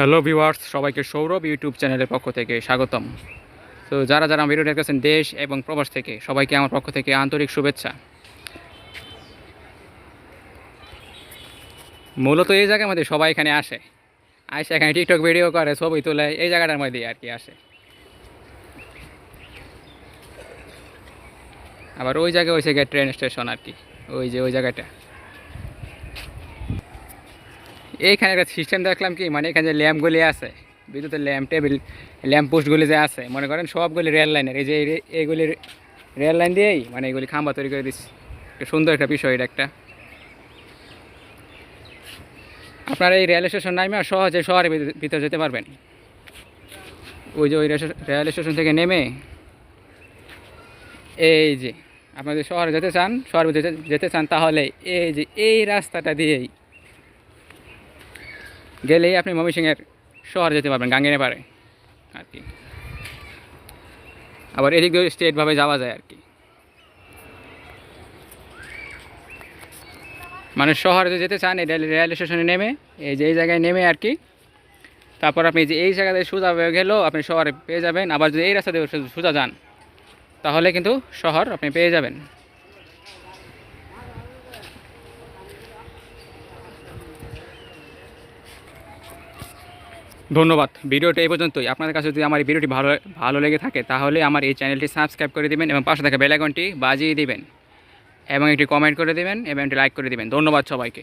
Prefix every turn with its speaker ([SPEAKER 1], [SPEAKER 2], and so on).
[SPEAKER 1] Hello viewers সবাইকে Sourav YouTube চ্যানেলের পক্ষ থেকে স্বাগতম। তো যারা যারা ভিডিও দেখতেছেন দেশ এবং প্রবাস থেকে, সবাইকে আমার পক্ষ থেকে আন্তরিক শুভেচ্ছা। মূলত এই জায়গার মধ্যে সবাই এখানে আসে। আসে এখানে টিকটক ভিডিও করে, ছবি তোলে, এই জায়গাটার মধ্যেই আর কি আসে। আবার ওই জায়গায় ওই জায়গায় ট্রেন স্টেশন আর কি, ওই যে ওই জায়গাটা। এইখানে একটা সিস্টেম দেখলাম কি মানে এখানে যে ল্যাম্পগুলি আছে, বিদ্যুতের ল্যাম্প টেবিল, ল্যাম্প পোস্টগুলি যে আছে, মনে করেন সবগুলি রেল লাইনের, এই যে এই এইগুলি রেল লাইন দিয়েই মানে এগুলি খাম্বা তৈরি করে দিচ্ছে। সুন্দর একটা বিষয় এটা একটা। আপনারা এই রেল স্টেশন নামে সহজে শহরের ভিতরে যেতে পারবেন। ওই যে ওই রেল স্টেশন থেকে নেমে এই যে, আপনারা যদি শহরে যেতে চান শহরে যেতে চান, তাহলে এই যে, এই রাস্তাটা দিয়েই গেলেই আপনি ময়মনসিংহের শহর যেতে পারবেন গাঙ্গেনে পারে আর কি। আবার এদিক দিয়ে স্টেটভাবে যাওয়া যায় আর কি। মানে শহরে যেতে চান, এই রেল স্টেশনে নেমে, এই যে এই জায়গায় নেমে আর কি। তারপর আপনি যে এই জায়গাতে সোজা গেলেও আপনি শহরে পেয়ে যাবেন, আবার যদি এই রাস্তা দিয়ে সোজা যান, তাহলে কিন্তু শহর আপনি পেয়ে যাবেন। ধন্যবাদ। ভিডিওটা এই পর্যন্তই। আপনাদের কাছে যদি আমার এই ভিডিওটি ভালো ভালো লেগে থাকে, তাহলে আমার এই চ্যানেলটি সাবস্ক্রাইব করে দেবেন এবং পাশে থাকা বেলাইকনটি বাজিয়ে দেবেন এবং একটি কমেন্ট করে দেবেন এবং একটি লাইক করে দেবেন। ধন্যবাদ সবাইকে।